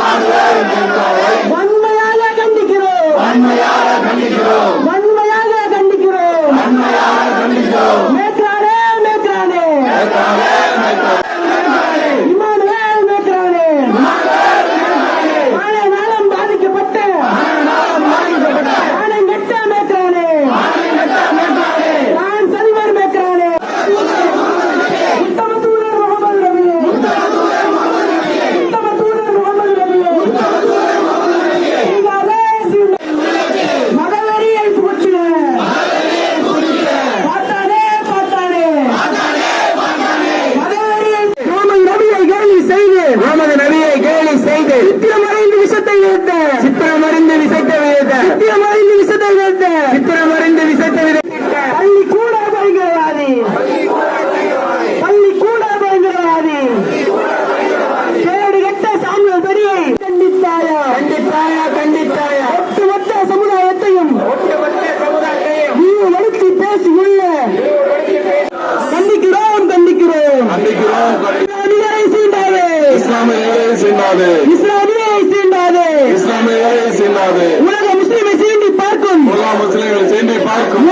Amado. கேலி செய்து சித்திரமறைந்து விஷத்தை வைத்த சித்திரமறிந்து விசைத்த வித சித்திரமறைந்து விஷத்தை வைத்த சித்திரமறிந்து விசைத்த வித பள்ளி கூட பயங்கரவாதி. பள்ளி கூட பயங்கரவாதி. கேடு கெட்ட சாமியல் பெரியை. கண்டித்தாயா? கண்டித்தாயா கண்டித்தாயா? ஒட்டுமொத்த சமுதாயத்தையும். ஒட்டுமொத்த சமுதாயத்தையும். நீ எடுத்து பேசியுள்ள கண்டிக்கிறோம் கண்டிக்கிறோம். கண்டிக்கிறோம் இஸ்லாமியரை சீண்டாதே இஸ்லாமியரை சீண்டாது சீண்டாதே இஸ்லாமியரை சீண்டாது உலக முஸ்லிமை சீண்டி பார்க்கும். முல்லா முஸ்லிம்களை சீண்டி பார்க்கும்.